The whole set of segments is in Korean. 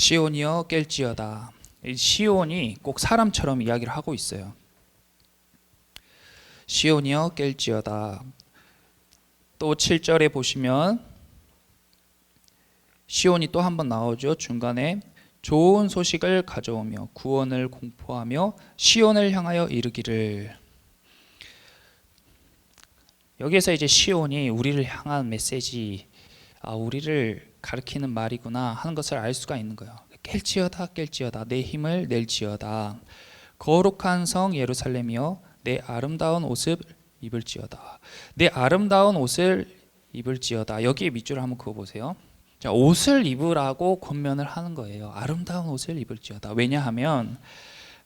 시온이여 깰지어다. 이 시온이 꼭 사람처럼 이야기를 하고 있어요. 시온이여 깰지어다. 또 7절에 보시면 시온이 또 한 번 나오죠. 중간에 좋은 소식을 가져오며 구원을 공포하며 시온을 향하여 이르기를 여기에서 이제 시온이 우리를 향한 메시지 아 우리를 가리키는 말이구나 하는 것을 알 수가 있는 거예요. 깰지어다 깰지어다 내 힘을 낼지어다 거룩한 성 예루살렘이여 내 아름다운 옷을 입을지어다 내 아름다운 옷을 입을지어다 여기에 밑줄을 한번 그어 보세요. 자, 옷을 입으라고 권면을 하는 거예요. 아름다운 옷을 입을지어다. 왜냐하면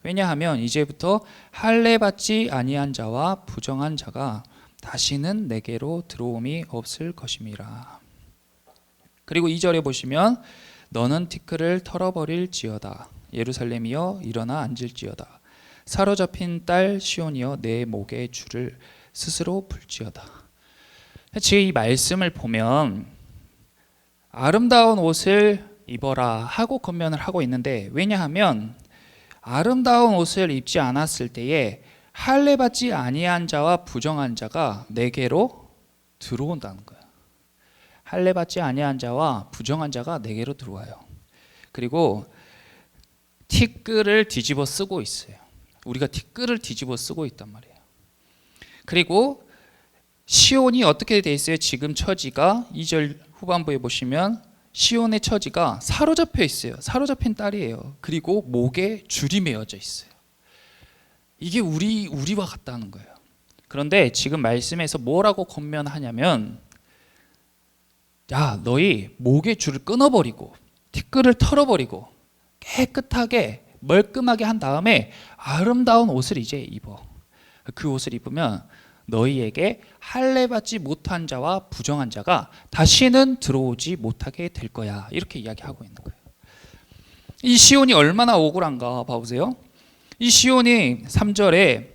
왜냐하면 이제부터 할례 받지 아니한 자와 부정한 자가 다시는 내게로 들어옴이 없을 것임이라. 그리고 2절에 보시면 너는 티끌을 털어버릴지어다. 예루살렘이여 일어나 앉을지어다. 사로잡힌 딸 시온이여 내 목에 줄을 스스로 풀지어다. 지금 이 말씀을 보면 아름다운 옷을 입어라 하고 권면을 하고 있는데 왜냐하면 아름다운 옷을 입지 않았을 때에 할례 받지 아니한 자와 부정한 자가 내게로 들어온다는 거예요. 할례 받지 아니한 자와 부정한 자가 내게로 들어와요. 그리고 티끌을 뒤집어 쓰고 있어요. 우리가 티끌을 뒤집어 쓰고 있단 말이에요. 그리고 시온이 어떻게 돼 있어요? 지금 처지가 2절 후반부에 보시면 시온의 처지가 사로잡혀 있어요. 사로잡힌 딸이에요. 그리고 목에 줄이 매어져 있어요. 이게 우리 우리와 같다는 거예요. 그런데 지금 말씀에서 뭐라고 권면하냐면 야, 너희 목에 줄을 끊어 버리고 티끌을 털어 버리고 깨끗하게 멀끔하게 한 다음에 아름다운 옷을 이제 입어. 그 옷을 입으면 너희에게 할례 받지 못한 자와 부정한 자가 다시는 들어오지 못하게 될 거야. 이렇게 이야기하고 있는 거예요. 이 시온이 얼마나 억울한가 봐보세요. 이 시온이 3절에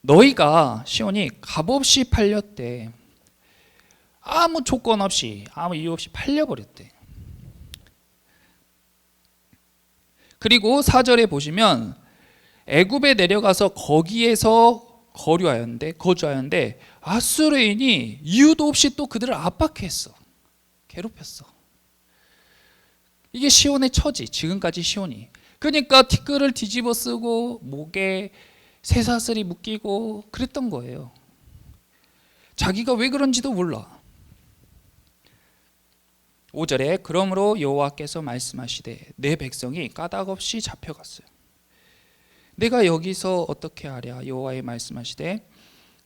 너희가 시온이 값없이 팔렸대. 아무 조건 없이 아무 이유 없이 팔려버렸대. 그리고 4절에 보시면 애굽에 내려가서 거기에서 거류하였는데 거주하였는데 아수르인이 이유도 없이 또 그들을 압박했어. 괴롭혔어. 이게 시온의 처지. 지금까지 시온이. 그러니까 티끌을 뒤집어 쓰고 목에 쇠사슬이 묶이고 그랬던 거예요. 자기가 왜 그런지도 몰라. 5절에 그러므로 여호와께서 말씀하시되 내 백성이 까닭없이 잡혀갔어요. 내가 여기서 어떻게 하랴 여호와의 말씀하시되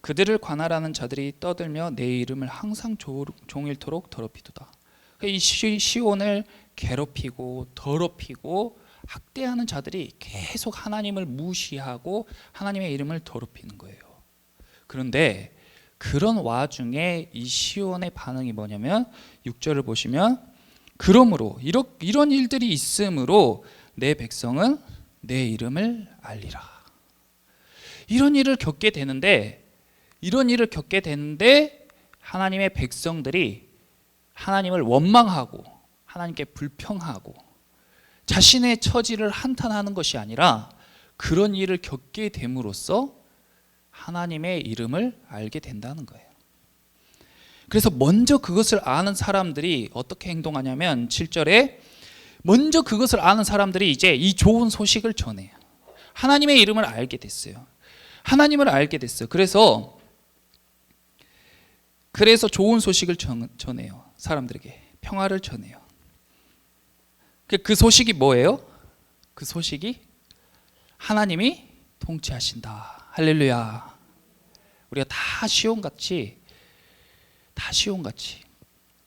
그들을 관할하는 자들이 떠들며 내 이름을 항상 조- 종일토록 더럽히도다. 이 시- 시온을 괴롭히고 더럽히고 학대하는 자들이 계속 하나님을 무시하고 하나님의 이름을 더럽히는 거예요. 그런데 그런 와중에 이 시온의 반응이 뭐냐면 6절을 보시면 그러므로 이런 이런 일들이 있으므로 내 백성은 내 이름을 알리라. 이런 일을 겪게 되는데 이런 일을 겪게 되는데 하나님의 백성들이 하나님을 원망하고 하나님께 불평하고 자신의 처지를 한탄하는 것이 아니라 그런 일을 겪게 됨으로써 하나님의 이름을 알게 된다는 거예요. 그래서 먼저 그것을 아는 사람들이 어떻게 행동하냐면 7절에 먼저 그것을 아는 사람들이 이제 이 좋은 소식을 전해요. 하나님의 이름을 알게 됐어요. 하나님을 알게 됐어요. 그래서 그래서 좋은 소식을 전, 전해요. 사람들에게 평화를 전해요. 그, 그 소식이 뭐예요? 그 소식이 하나님이 통치하신다. 할렐루야. 우리가 다 시온같이 다 시온같이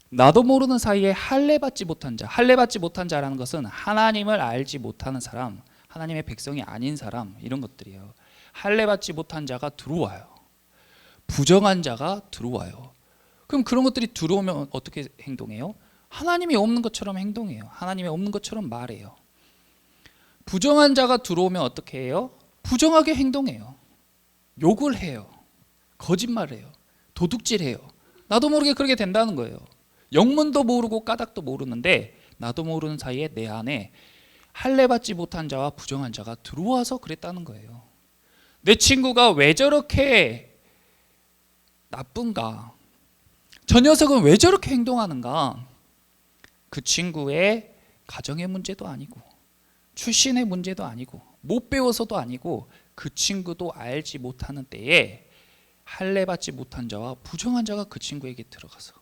나도 모르는 사이에 할례 받지 못한 자, 할례 받지 못한 자라는 것은 하나님을 알지 못하는 사람, 하나님의 백성이 아닌 사람 이런 것들이에요. 할례 받지 못한 자가 들어와요. 부정한 자가 들어와요. 그럼 그런 것들이 들어오면 어떻게 행동해요? 하나님이 없는 것처럼 행동해요. 하나님이 없는 것처럼 말해요. 부정한 자가 들어오면 어떻게 해요? 부정하게 행동해요. 욕을 해요. 거짓말해요. 도둑질해요. 나도 모르게 그렇게 된다는 거예요. 영문도 모르고 까닭도 모르는데 나도 모르는 사이에 내 안에 할례 받지 못한 자와 부정한 자가 들어와서 그랬다는 거예요. 내 친구가 왜 저렇게 나쁜가? 저 녀석은 왜 저렇게 행동하는가? 그 친구의 가정의 문제도 아니고 출신의 문제도 아니고 못 배워서도 아니고 그 친구도 알지 못하는 때에 할례 받지 못한 자와 부정한 자가 그 친구에게 들어가서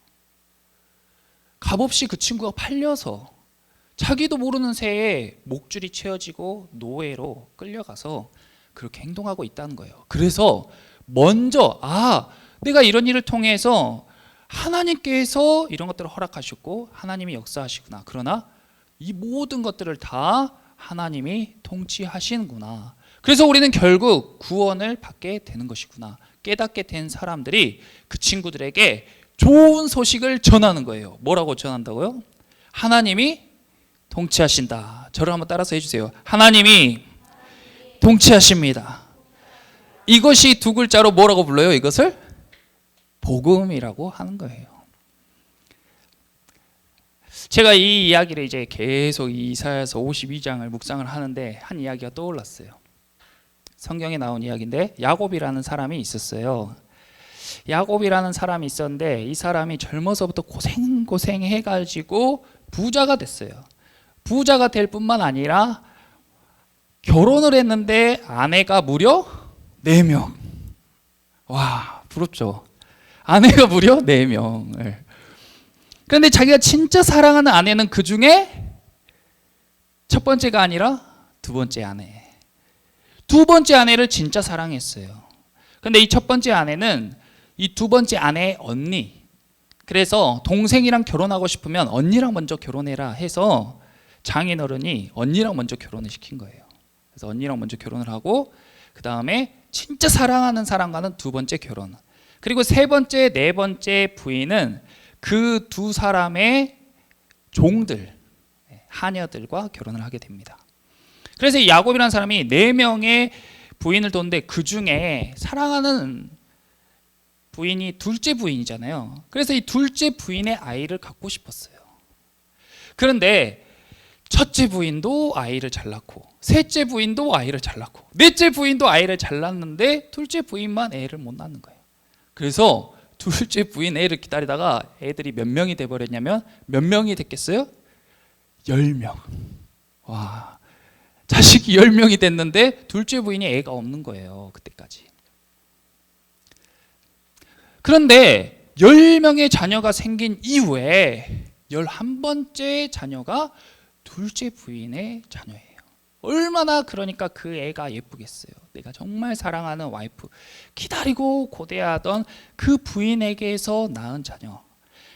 값없이 그 친구가 팔려서 자기도 모르는 새에 목줄이 채워지고 노예로 끌려가서 그렇게 행동하고 있다는 거예요. 그래서 먼저 아 내가 이런 일을 통해서 하나님께서 이런 것들을 허락하셨고 하나님이 역사하시구나. 그러나 이 모든 것들을 다 하나님이 통치하시는구나. 그래서 우리는 결국 구원을 받게 되는 것이구나. 깨닫게 된 사람들이 그 친구들에게 좋은 소식을 전하는 거예요. 뭐라고 전한다고요? 하나님이 통치하신다. 저를 한번 따라서 해주세요. 하나님이 통치하십니다. 이것이 두 글자로 뭐라고 불러요? 이것을 복음이라고 하는 거예요. 제가 이 이야기를 이제 계속 이사야서 52장을 묵상을 하는데 한 이야기가 떠올랐어요. 성경에 나온 이야기인데 야곱이라는 사람이 있었어요. 야곱이라는 사람이 있었는데 이 사람이 젊어서부터 고생 고생 해 가지고 부자가 됐어요. 부자가 될 뿐만 아니라 결혼을 했는데 아내가 무려 4명. 와, 부럽죠. 아내가 무려 4명을. 그런데 자기가 진짜 사랑하는 아내는 그 중에 첫 번째가 아니라 두 번째 아내. 두 번째 아내를 진짜 사랑했어요. 근데 이 첫 번째 아내는 이 두 번째 아내의 언니. 그래서 동생이랑 결혼하고 싶으면 언니랑 먼저 결혼해라 해서 장인어른이 언니랑 먼저 결혼을 시킨 거예요. 그래서 언니랑 먼저 결혼을 하고 그 다음에 진짜 사랑하는 사람과는 두 번째 결혼. 그리고 세 번째, 네 번째 부인은 그 두 사람의 종들, 하녀들과 결혼을 하게 됩니다. 그래서 이 야곱이라는 사람이 네 명의 부인을 뒀는데 그 중에 사랑하는 부인이 둘째 부인이잖아요. 그래서 이 둘째 부인의 아이를 갖고 싶었어요. 그런데 첫째 부인도 아이를 잘 낳고 셋째 부인도 아이를 잘 낳고 넷째 부인도 아이를 잘 낳는데 둘째 부인만 애를 못 낳는 거예요. 그래서 둘째 부인 애를 기다리다가 애들이 몇 명이 돼 버렸냐면 몇 명이 됐겠어요? 열 명. 와. 자식이 열 명이 됐는데 둘째 부인이 애가 없는 거예요. 그때까지. 그런데 열 명의 자녀가 생긴 이후에 열한 번째 자녀가 둘째 부인의 자녀예요. 얼마나 그러니까 그 애가 예쁘겠어요. 내가 정말 사랑하는 와이프, 기다리고 고대하던 그 부인에게서 낳은 자녀.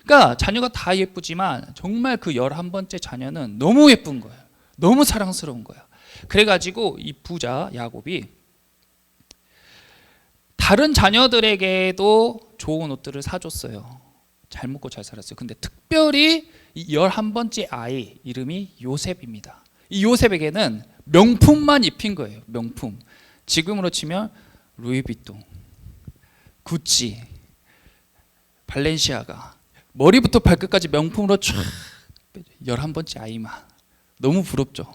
그러니까 자녀가 다 예쁘지만 정말 그 열한 번째 자녀는 너무 예쁜 거예요. 너무 사랑스러운 거야. 그래가지고 이 부자 야곱이 다른 자녀들에게도 좋은 옷들을 사줬어요. 잘 먹고 잘 살았어요. 근데 특별히 이 열한 번째 아이 이름이 요셉입니다. 이 요셉에게는 명품만 입힌 거예요. 명품. 지금으로 치면 루이비통, 구찌, 발렌시아가 머리부터 발끝까지 명품으로 쫙 열한 번째 아이만 너무 부럽죠.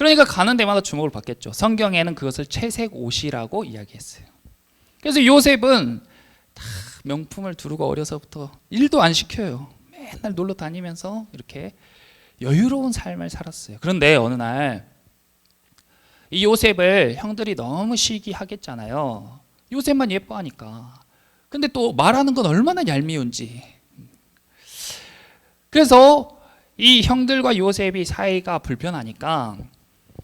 그러니까 가는 데마다 주목을 받겠죠. 성경에는 그것을 채색 옷이라고 이야기했어요. 그래서 요셉은 다 명품을 두르고 어려서부터 일도 안 시켜요. 맨날 놀러 다니면서 이렇게 여유로운 삶을 살았어요. 그런데 어느 날 이 요셉을 형들이 너무 시기하겠잖아요. 요셉만 예뻐하니까. 근데 또 말하는 건 얼마나 얄미운지. 그래서 이 형들과 요셉이 사이가 불편하니까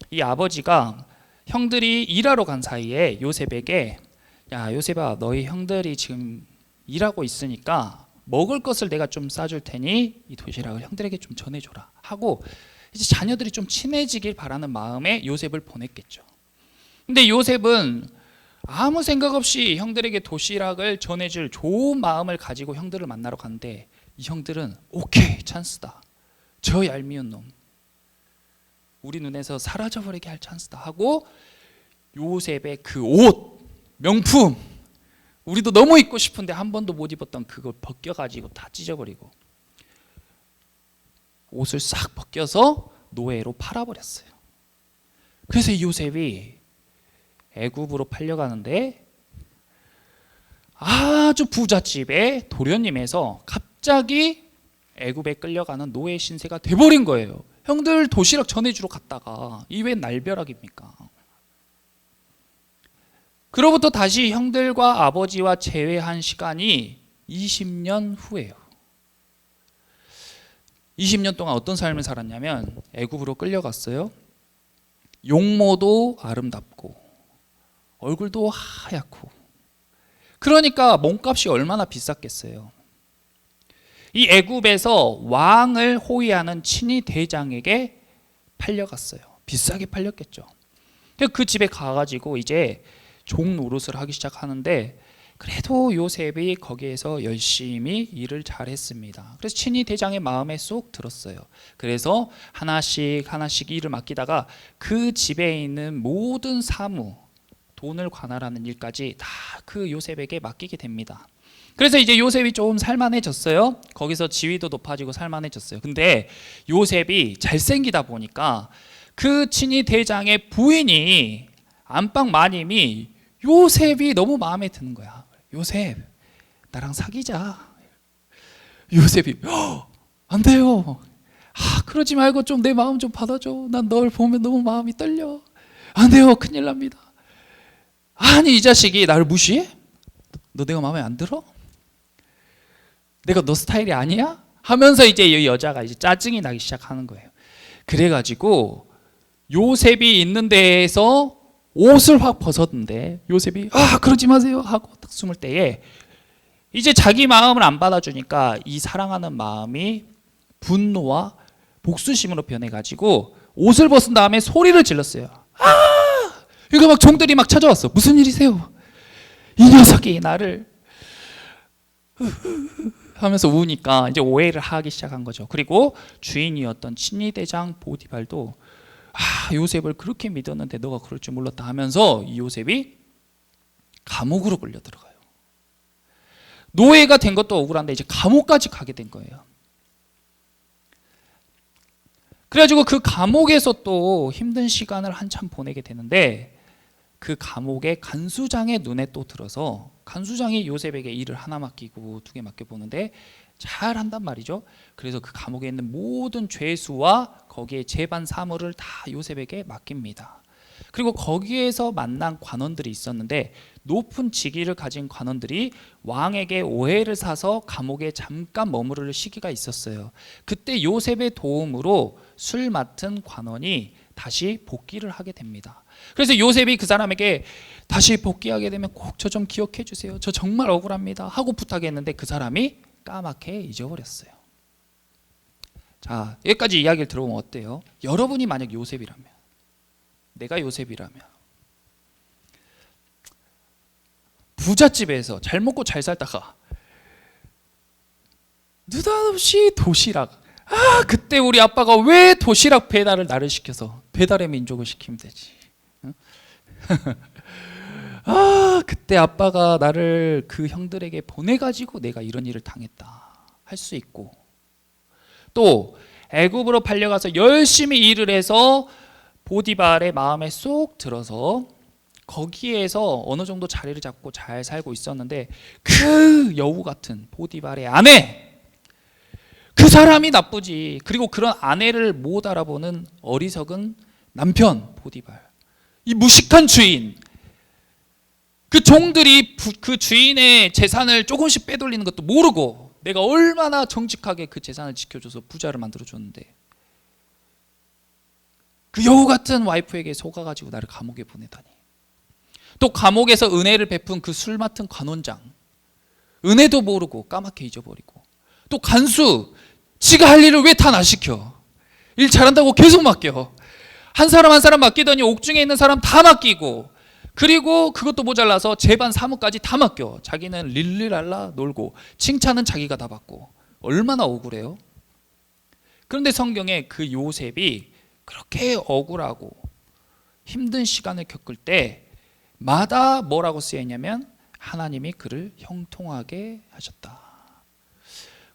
이 아버지가 형들이 일하러 간 사이에 요셉에게 야 요셉아 너희 형들이 지금 일하고 있으니까 먹을 것을 내가 좀 싸줄 테니 이 도시락을 형들에게 좀 전해줘라 하고 이제 자녀들이 좀 친해지길 바라는 마음에 요셉을 보냈겠죠. 근데 요셉은 아무 생각 없이 형들에게 도시락을 전해줄 좋은 마음을 가지고 형들을 만나러 갔는데 이 형들은 오케이 찬스다. 저 얄미운 놈. 우리 눈에서 사라져버리게 할 찬스다 하고 요셉의 그 옷, 명품 우리도 너무 입고 싶은데 한 번도 못 입었던 그걸 벗겨가지고 다 찢어버리고 옷을 싹 벗겨서 노예로 팔아버렸어요. 그래서 이 요셉이 애굽으로 팔려가는데 아주 부잣집의 도련님에서 갑자기 애굽에 끌려가는 노예 신세가 돼버린 거예요. 형들 도시락 전해주러 갔다가 이외 날벼락입니까? 그로부터 다시 형들과 아버지와 재회한 시간이 20년 후예요. 20년 동안 어떤 삶을 살았냐면 애굽으로 끌려갔어요. 용모도 아름답고 얼굴도 하얗고 그러니까 몸값이 얼마나 비쌌겠어요. 이 애굽에서 왕을 호위하는 친위 대장에게 팔려갔어요. 비싸게 팔렸겠죠. 그 집에 가가지고 이제 종 노릇을 하기 시작하는데 그래도 요셉이 거기에서 열심히 일을 잘했습니다. 그래서 친위 대장의 마음에 쏙 들었어요. 그래서 하나씩 하나씩 일을 맡기다가 그 집에 있는 모든 사무, 돈을 관할하는 일까지 다 그 요셉에게 맡기게 됩니다. 그래서 이제 요셉이 좀 살만해졌어요. 거기서 지위도 높아지고 살만해졌어요. 근데 요셉이 잘생기다 보니까 그 친위 대장의 부인이 안방 마님이 요셉이 너무 마음에 드는 거야. 요셉, 나랑 사귀자. 요셉이 "허, 안 돼요. 아, 그러지 말고 좀 내 마음 좀 받아줘. 난 널 보면 너무 마음이 떨려. 안 돼요. 큰일 납니다. 아니 이 자식이 나를 무시해? 너 내가 마음에 안 들어? 내가 너 스타일이 아니야? 하면서 이제 이 여자가 이제 짜증이 나기 시작하는 거예요. 그래가지고 요셉이 있는 데에서 옷을 확 벗었는데 요셉이 아 그러지 마세요 하고 딱 숨을 때에 이제 자기 마음을 안 받아주니까 이 사랑하는 마음이 분노와 복수심으로 변해가지고 옷을 벗은 다음에 소리를 질렀어요. 아 이거 막 종들이 막 찾아왔어. 무슨 일이세요? 이 녀석이 나를 하면서 우니까 이제 오해를 하기 시작한 거죠. 그리고 주인이었던 친위 대장 보디발도 아 요셉을 그렇게 믿었는데 너가 그럴 줄 몰랐다 하면서 이 요셉이 감옥으로 끌려 들어가요. 노예가 된 것도 억울한데 이제 감옥까지 가게 된 거예요. 그래가지고 그 감옥에서 또 힘든 시간을 한참 보내게 되는데 그 감옥의 간수장의 눈에 또 들어서 간수장이 요셉에게 일을 하나 맡기고 두 개 맡겨 보는데 잘 한단 말이죠. 그래서 그 감옥에 있는 모든 죄수와 거기에 재반 사물을 다 요셉에게 맡깁니다. 그리고 거기에서 만난 관원들이 있었는데 높은 직위를 가진 관원들이 왕에게 오해를 사서 감옥에 잠깐 머무를 시기가 있었어요. 그때 요셉의 도움으로 술 맡은 관원이 다시 복귀를 하게 됩니다. 그래서 요셉이 그 사람에게 다시 복귀하게 되면 꼭 저 좀 기억해 주세요. 저 정말 억울합니다. 하고 부탁했는데 그 사람이 까맣게 잊어버렸어요. 자, 여기까지 이야기를 들어보면 어때요? 여러분이 만약 요셉이라면, 내가 요셉이라면, 부잣집에서 잘 먹고 잘 살다가 느닷없이 도시락. 아, 그때 우리 아빠가 왜 도시락 배달을 나를 시켜서 배달의 민족을 시키면 되지. 응? 아, 그때 아빠가 나를 그 형들에게 보내가지고 내가 이런 일을 당했다. 할 수 있고 또 애굽으로 팔려가서 열심히 일을 해서 보디발의 마음에 쏙 들어서 거기에서 어느 정도 자리를 잡고 잘 살고 있었는데 그 여우 같은 보디발의 아내 그 사람이 나쁘지. 그리고 그런 아내를 못 알아보는 어리석은 남편 보디발. 이 무식한 주인. 그 종들이 부- 그 주인의 재산을 조금씩 빼돌리는 것도 모르고 내가 얼마나 정직하게 그 재산을 지켜줘서 부자를 만들어 줬는데 그 여우 같은 와이프에게 속아가지고 나를 감옥에 보내다니. 또 감옥에서 은혜를 베푼 그 술 맡은 관원장. 은혜도 모르고 까맣게 잊어버리고. 또 간수 지가 할 일을 왜 다 나 시켜? 일 잘한다고 계속 맡겨. 한 사람 한 사람 맡기더니 옥중에 있는 사람 다 맡기고 그리고 그것도 모자라서 제반 사무까지 다 맡겨. 자기는 릴릴랄라 놀고 칭찬은 자기가 다 받고. 얼마나 억울해요? 그런데 성경에 그 요셉이 그렇게 억울하고 힘든 시간을 겪을 때마다 뭐라고 쓰여 있냐면 하나님이 그를 형통하게 하셨다.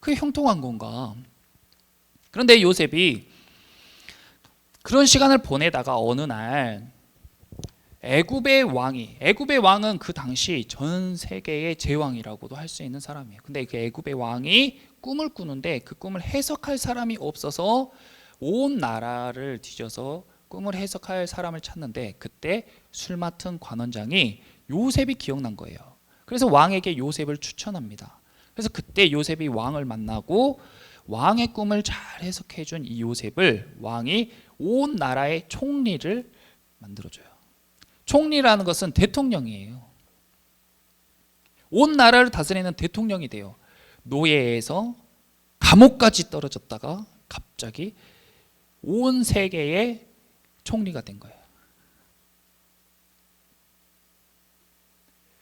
그게 형통한 건가 그런데 요셉이 그런 시간을 보내다가 어느 날 애굽의 왕이 애굽의 왕은 그 당시 전 세계의 제왕이라고도 할 수 있는 사람이에요. 근데 그 애굽의 왕이 꿈을 꾸는데 그 꿈을 해석할 사람이 없어서 온 나라를 뒤져서 꿈을 해석할 사람을 찾는데 그때 술 맡은 관원장이 요셉이 기억난 거예요. 그래서 왕에게 요셉을 추천합니다. 그래서 그때 요셉이 왕을 만나고 왕의 꿈을 잘 해석해 준 이 요셉을 왕이 온 나라의 총리를 만들어 줘요. 총리라는 것은 대통령이에요. 온 나라를 다스리는 대통령이 돼요. 노예에서 감옥까지 떨어졌다가 갑자기 온 세계의 총리가 된 거예요.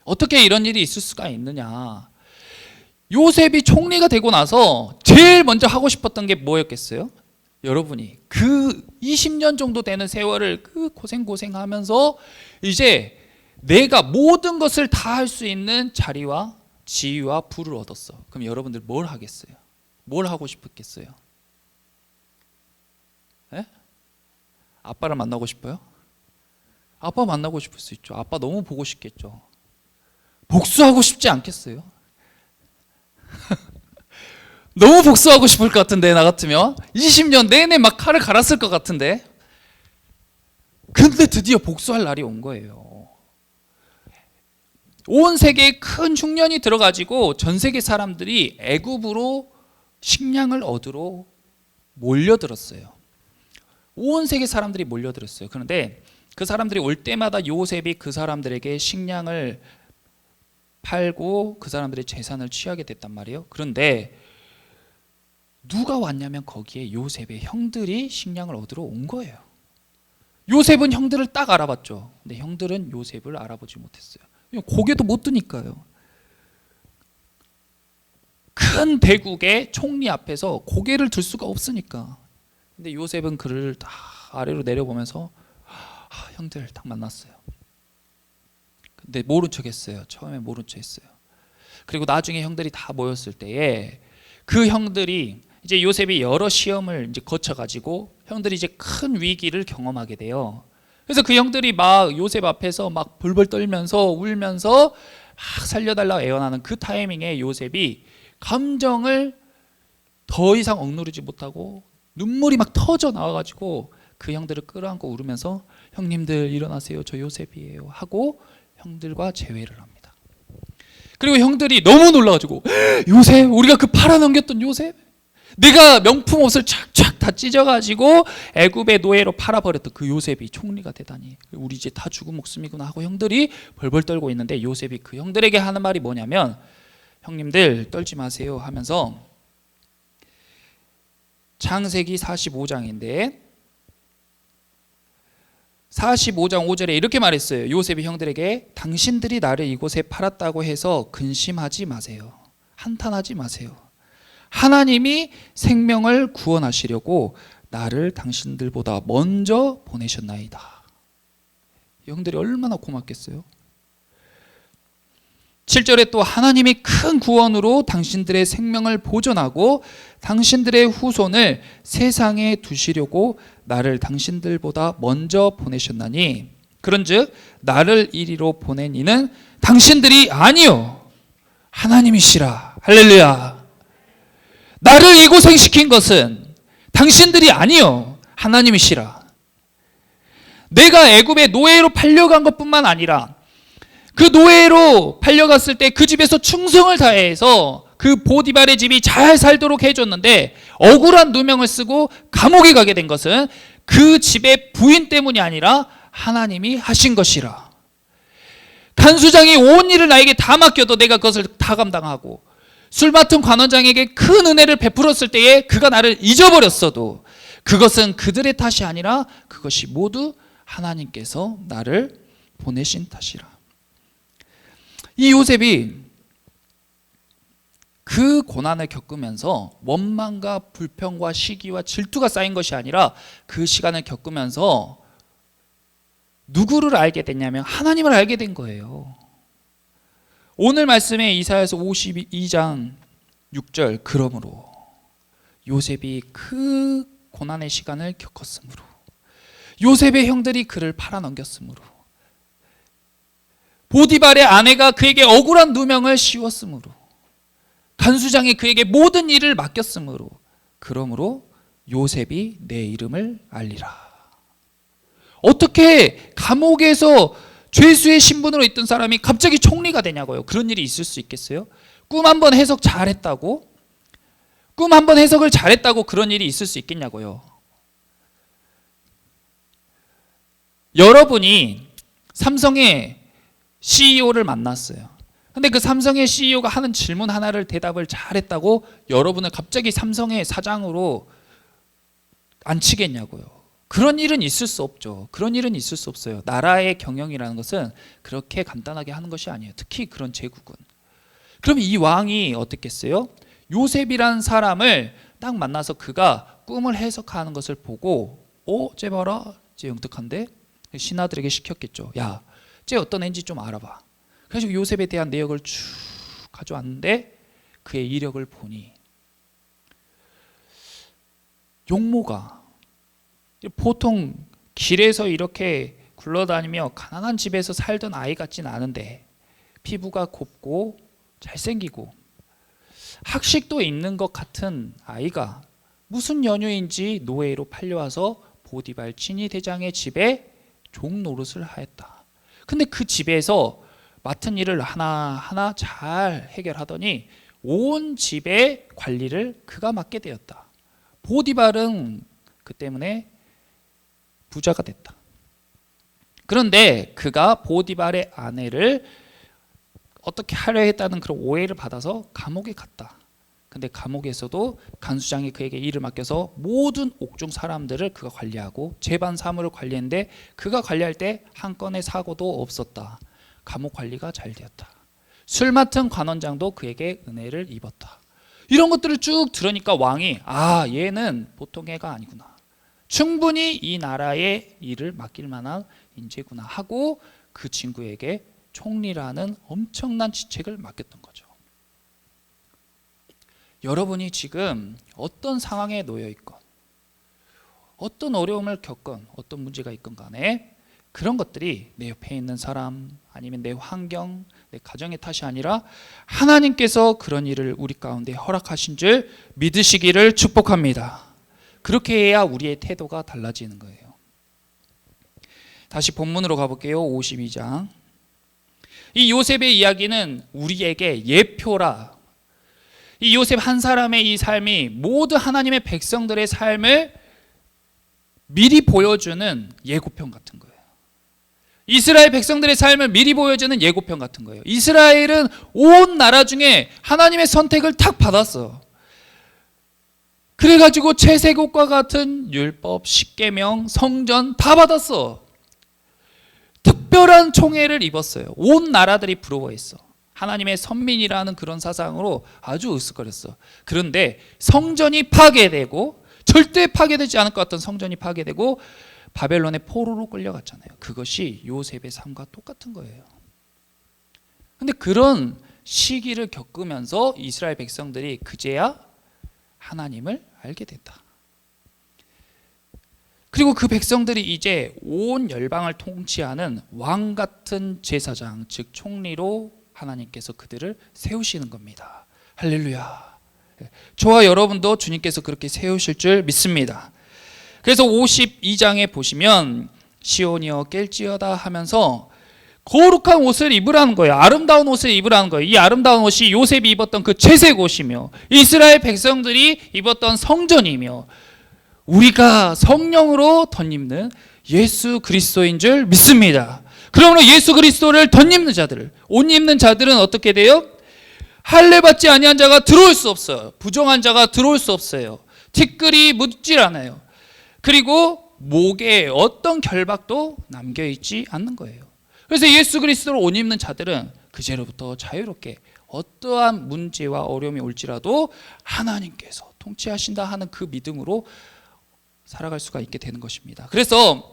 어떻게 이런 일이 있을 수가 있느냐? 요셉이 총리가 되고 나서 제일 먼저 하고 싶었던 게 뭐였겠어요? 여러분이 그 20년 정도 되는 세월을 그 고생 고생 하면서 이제 내가 모든 것을 다 할 수 있는 자리와 지위와 부를 얻었어. 그럼 여러분들 뭘 하겠어요? 뭘 하고 싶었겠어요? 에? 아빠를 만나고 싶어요? 아빠 만나고 싶을 수 있죠. 아빠 너무 보고 싶겠죠. 복수하고 싶지 않겠어요? 너무 복수하고 싶을 것 같은데 나 같으면. 20년 내내 막 칼을 갈았을 것 같은데. 근데 드디어 복수할 날이 온 거예요. 온 세계에 큰 흉년이 들어가지고 전 세계 사람들이 애굽으로 식량을 얻으러 몰려들었어요. 온 세계 사람들이 몰려들었어요. 그런데 그 사람들이 올 때마다 요셉이 그 사람들에게 식량을 팔고 그 사람들의 재산을 취하게 됐단 말이에요 그런데 누가 왔냐면 거기에 요셉의 형들이 식량을 얻으러 온 거예요. 요셉은 형들을 딱 알아봤죠. 근데 형들은 요셉을 알아보지 못했어요. 고개도 못 드니까요. 큰 대국의 총리 앞에서 고개를 들 수가 없으니까. 근데 요셉은 그를 다 아래로 내려보면서 아, 형들 딱 만났어요. 근데 모른 척했어요. 처음에 모른 척했어요. 그리고 나중에 형들이 다 모였을 때에 그 형들이 이제 요셉이 여러 시험을 이제 거쳐 가지고 형들이 이제 큰 위기를 경험하게 돼요. 그래서 그 형들이 막 요셉 앞에서 막 벌벌 떨면서 울면서 막 살려달라고 애원하는 그 타이밍에 요셉이 감정을 더 이상 억누르지 못하고 눈물이 막 터져 나와가지고 그 형들을 끌어안고 울으면서 형님들 일어나세요 저 요셉이에요 하고 형들과 재회를 합니다. 그리고 형들이 너무 놀라가지고 요셉 우리가 그 팔아넘겼던 요셉? 내가 명품 옷을 착착 다 찢어가지고 애굽의 노예로 팔아버렸던 그 요셉이 총리가 되다니. 우리 이제 다 죽은 목숨이구나. 하고 형들이 벌벌 떨고 있는데 요셉이 그 형들에게 하는 말이 뭐냐면 형님들 떨지 마세요. 하면서 창세기 45장인데 45장 5절에 이렇게 말했어요. 요셉이 형들에게 당신들이 나를 이곳에 팔았다고 해서 근심하지 마세요. 한탄하지 마세요. 하나님이 생명을 구원하시려고 나를 당신들보다 먼저 보내셨나이다. 형들이 얼마나 고맙겠어요? 7절에 또 하나님이 큰 구원으로 당신들의 생명을 보존하고 당신들의 후손을 세상에 두시려고 나를 당신들보다 먼저 보내셨나니? 그런즉 나를 이리로 보낸 이는 당신들이 아니요 하나님이시라. 할렐루야. 나를 이 고생시킨 것은 당신들이 아니요 하나님이시라. 내가 애굽의 노예로 팔려간 것뿐만 아니라 그 노예로 팔려갔을 때 그 집에서 충성을 다해서 그 보디발의 집이 잘 살도록 해줬는데 억울한 누명을 쓰고 감옥에 가게 된 것은 그 집의 부인 때문이 아니라 하나님이 하신 것이라. 간수장이 온 일을 나에게 다 맡겨도 내가 그것을 다 감당하고 술 맡은 관원장에게 큰 은혜를 베풀었을 때에 그가 나를 잊어버렸어도 그것은 그들의 탓이 아니라 그것이 모두 하나님께서 나를 보내신 탓이라. 이 요셉이 그 고난을 겪으면서 원망과 불평과 시기와 질투가 쌓인 것이 아니라 그 시간을 겪으면서 누구를 알게 됐냐면 하나님을 알게 된 거예요. 오늘 말씀에 이사야서 52장 6절 그러므로 요셉이 그 고난의 시간을 겪었으므로 요셉의 형들이 그를 팔아넘겼으므로 보디발의 아내가 그에게 억울한 누명을 씌웠으므로 간수장이 그에게 모든 일을 맡겼으므로 그러므로 요셉이 내 이름을 알리라. 어떻게 감옥에서 죄수의 신분으로 있던 사람이 갑자기 총리가 되냐고요. 그런 일이 있을 수 있겠어요? 꿈 한 번 해석 잘했다고? 꿈 한 번 해석을 잘했다고 그런 일이 있을 수 있겠냐고요. 여러분이 삼성의 CEO를 만났어요. 근데 그 삼성의 CEO가 하는 질문 하나를 대답을 잘했다고 여러분을 갑자기 삼성의 사장으로 앉히겠냐고요. 그런 일은 있을 수 없죠. 그런 일은 있을 수 없어요. 나라의 경영이라는 것은 그렇게 간단하게 하는 것이 아니에요. 특히 그런 제국은. 그럼 이 왕이 어떻겠어요? 요셉이라는 사람을 딱 만나서 그가 꿈을 해석하는 것을 보고 어, 쟤 봐라. 쟤 영특한데? 신하들에게 시켰겠죠. 야, 쟤 어떤 애인지 좀 알아봐. 그래서 요셉에 대한 내역을 쭉 가져왔는데 그의 이력을 보니 용모가 보통 길에서 이렇게 굴러다니며 가난한 집에서 살던 아이 같진 않은데 피부가 곱고 잘생기고 학식도 있는 것 같은 아이가 무슨 연유인지 노예로 팔려와서 보디발 친위 대장의 집에 종 노릇을 하였다. 근데 그 집에서 맡은 일을 하나하나 잘 해결하더니 온 집의 관리를 그가 맡게 되었다. 보디발은 그 때문에 부자가 됐다. 그런데 그가 보디발의 아내를 어떻게 하려 했다는 그런 오해를 받아서 감옥에 갔다. 근데 감옥에서도 간수장이 그에게 일을 맡겨서 모든 옥중 사람들을 그가 관리하고 재반 사무를 관리했는데 그가 관리할 때 한 건의 사고도 없었다. 감옥 관리가 잘 되었다. 술 맡은 관원장도 그에게 은혜를 입었다. 이런 것들을 쭉 들으니까 왕이 아 얘는 보통 애가 아니구나. 충분히 이 나라의 일을 맡길 만한 인재구나 하고 그 친구에게 총리라는 엄청난 지책을 맡겼던 거죠. 여러분이 지금 어떤 상황에 놓여 있건 어떤 어려움을 겪건 어떤 문제가 있건 간에 그런 것들이 내 옆에 있는 사람 아니면 내 환경, 내 가정의 탓이 아니라 하나님께서 그런 일을 우리 가운데 허락하신 줄 믿으시기를 축복합니다. 그렇게 해야 우리의 태도가 달라지는 거예요. 다시 본문으로 가볼게요. 52장. 이 요셉의 이야기는 우리에게 예표라. 이 요셉 한 사람의 이 삶이 모두 하나님의 백성들의 삶을 미리 보여주는 예고편 같은 거예요. 이스라엘 백성들의 삶을 미리 보여주는 예고편 같은 거예요. 이스라엘은 온 나라 중에 하나님의 선택을 탁 받았어. 그래가지고 채세곡과 같은 율법, 십계명, 성전 다 받았어. 특별한 총애를 입었어요. 온 나라들이 부러워했어. 하나님의 선민이라는 그런 사상으로 아주 으쓱거렸어. 그런데 성전이 파괴되고 절대 파괴되지 않을 것 같던 성전이 파괴되고 바벨론의 포로로 끌려갔잖아요. 그것이 요셉의 삶과 똑같은 거예요. 근데 그런 시기를 겪으면서 이스라엘 백성들이 그제야 하나님을 알게 됐다. 그리고 그 백성들이 이제 온 열방을 통치하는 왕 같은 제사장, 즉 총리로 하나님께서 그들을 세우시는 겁니다. 할렐루야. 저와 여러분도 주님께서 그렇게 세우실 줄 믿습니다. 그래서 52장에 보시면 시온이여 깰지어다 하면서 거룩한 옷을 입으라는 거예요. 아름다운 옷을 입으라는 거예요. 이 아름다운 옷이 요셉이 입었던 그 채색 옷이며 이스라엘 백성들이 입었던 성전이며 우리가 성령으로 덧입는 예수 그리스도인 줄 믿습니다. 그러므로 예수 그리스도를 덧입는 자들을 옷 입는 자들은 어떻게 돼요? 할례 받지 아니한 자가 들어올 수 없어요. 부정한 자가 들어올 수 없어요. 티끌이 묻질 않아요. 그리고 목에 어떤 결박도 남겨 있지 않는 거예요. 그래서 예수 그리스도를 옷 입는 자들은 그제로부터 자유롭게 어떠한 문제와 어려움이 올지라도 하나님께서 통치하신다 하는 그 믿음으로 살아갈 수가 있게 되는 것입니다. 그래서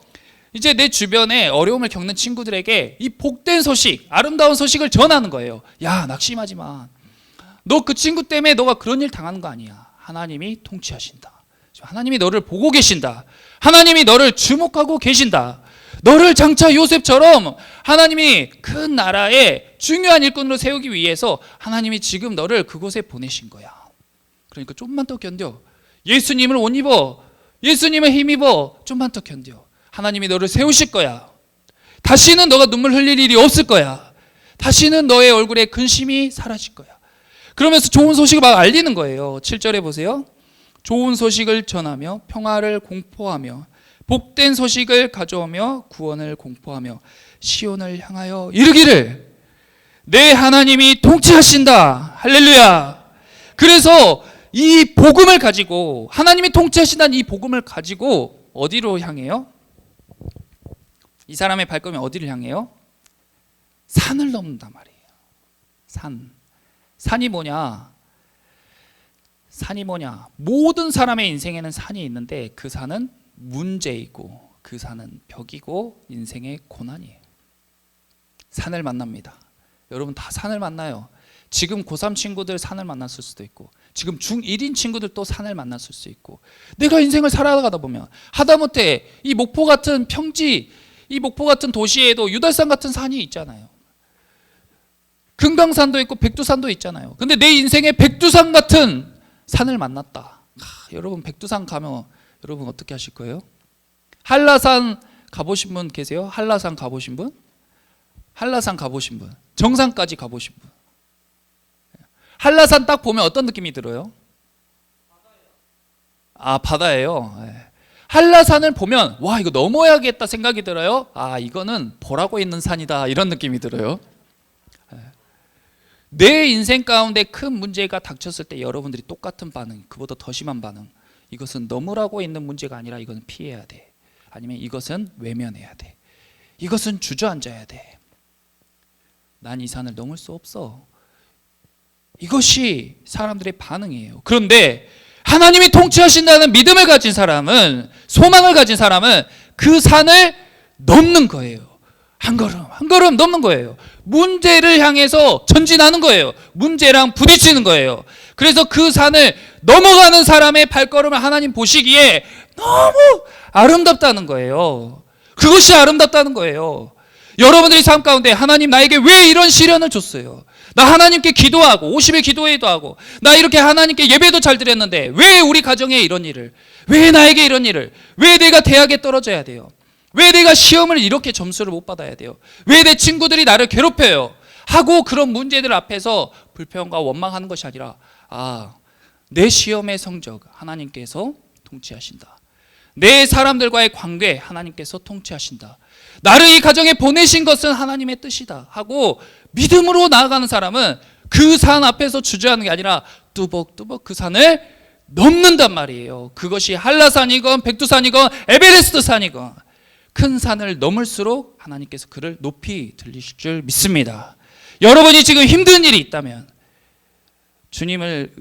이제 내 주변에 어려움을 겪는 친구들에게 이 복된 소식, 아름다운 소식을 전하는 거예요. 야, 낙심하지 마. 너 그 친구 때문에 너가 그런 일 당하는 거 아니야. 하나님이 통치하신다. 하나님이 너를 보고 계신다. 하나님이 너를 주목하고 계신다. 너를 장차 요셉처럼 하나님이 큰 나라의 중요한 일꾼으로 세우기 위해서 하나님이 지금 너를 그곳에 보내신 거야. 그러니까 좀만 더 견뎌. 예수님을 옷 입어. 예수님을 힘입어. 좀만 더 견뎌. 하나님이 너를 세우실 거야. 다시는 너가 눈물 흘릴 일이 없을 거야. 다시는 너의 얼굴에 근심이 사라질 거야. 그러면서 좋은 소식을 막 알리는 거예요. 7절에 보세요. 좋은 소식을 전하며 평화를 공포하며 복된 소식을 가져오며 구원을 공포하며 시온을 향하여 이르기를 내 하나님이 통치하신다. 할렐루야. 그래서 이 복음을 가지고 하나님이 통치하신다는 이 복음을 가지고 어디로 향해요? 이 사람의 발걸음이 어디를 향해요? 산을 넘는단 말이에요. 산. 산이 뭐냐? 산이 뭐냐? 모든 사람의 인생에는 산이 있는데 그 산은 문제이고 그 산은 벽이고 인생의 고난이에요. 산을 만납니다. 여러분 다 산을 만나요. 지금 고3 친구들 산을 만났을 수도 있고 지금 중1인 친구들 또 산을 만났을 수 있고 내가 인생을 살아가다 보면 하다못해 이 목포 같은 평지 이 목포 같은 도시에도 유달산 같은 산이 있잖아요. 금강산도 있고 백두산도 있잖아요. 근데 내 인생에 백두산 같은 산을 만났다. 하, 여러분 백두산 가면 여러분 어떻게 하실 거예요? 한라산 가보신 분 계세요? 한라산 가보신 분? 한라산 가보신 분? 정상까지 가보신 분? 한라산 딱 보면 어떤 느낌이 들어요? 아 바다예요. 예. 한라산을 보면 와 이거 넘어야겠다 생각이 들어요. 아 이거는 보라고 있는 산이다 이런 느낌이 들어요. 예. 내 인생 가운데 큰 문제가 닥쳤을 때 여러분들이 똑같은 반응, 그보다 더 심한 반응. 이것은 넘으라고 있는 문제가 아니라 이것은 피해야 돼. 아니면 이것은 외면해야 돼. 이것은 주저앉아야 돼. 난 이 산을 넘을 수 없어. 이것이 사람들의 반응이에요. 그런데 하나님이 통치하신다는 믿음을 가진 사람은 소망을 가진 사람은 그 산을 넘는 거예요. 한 걸음 한 걸음 넘는 거예요. 문제를 향해서 전진하는 거예요. 문제랑 부딪히는 거예요. 그래서 그 산을 넘어가는 사람의 발걸음을 하나님 보시기에 너무 아름답다는 거예요. 그것이 아름답다는 거예요. 여러분들이 삶 가운데 하나님 나에게 왜 이런 시련을 줬어요? 나 하나님께 기도하고 50일 기도회도 하고 나 이렇게 하나님께 예배도 잘 드렸는데 왜 우리 가정에 이런 일을 왜 나에게 이런 일을 왜 내가 대학에 떨어져야 돼요? 왜 내가 시험을 이렇게 점수를 못 받아야 돼요? 왜 내 친구들이 나를 괴롭혀요? 하고 그런 문제들 앞에서 불평과 원망하는 것이 아니라 아, 내 시험의 성적 하나님께서 통치하신다. 내 사람들과의 관계 하나님께서 통치하신다. 나를 이 가정에 보내신 것은 하나님의 뜻이다 하고 믿음으로 나아가는 사람은 그 산 앞에서 주저하는 게 아니라 뚜벅뚜벅 그 산을 넘는단 말이에요. 그것이 한라산이건 백두산이건 에베레스트 산이건 큰 산을 넘을수록 하나님께서 그를 높이 들리실 줄 믿습니다. 여러분이 지금 힘든 일이 있다면 주님을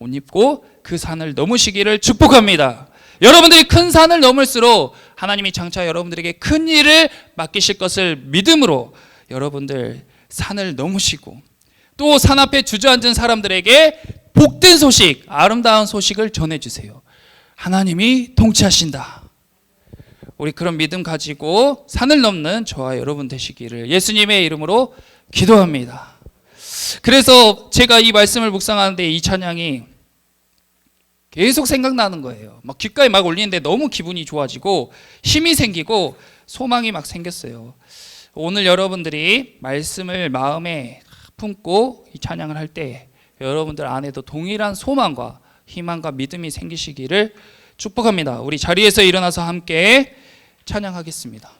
옷 입고 그 산을 넘으시기를 축복합니다. 여러분들이 큰 산을 넘을수록 하나님이 장차 여러분들에게 큰 일을 맡기실 것을 믿음으로 여러분들 산을 넘으시고 또 산 앞에 주저앉은 사람들에게 복된 소식, 아름다운 소식을 전해주세요. 하나님이 통치하신다. 우리 그런 믿음 가지고 산을 넘는 저와 여러분 되시기를 예수님의 이름으로 기도합니다. 그래서 제가 이 말씀을 묵상하는데 이 찬양이 계속 생각나는 거예요. 막 귓가에 막 올리는데 너무 기분이 좋아지고 힘이 생기고 소망이 막 생겼어요. 오늘 여러분들이 말씀을 마음에 품고 이 찬양을 할 때 여러분들 안에도 동일한 소망과 희망과 믿음이 생기시기를 축복합니다. 우리 자리에서 일어나서 함께 찬양하겠습니다.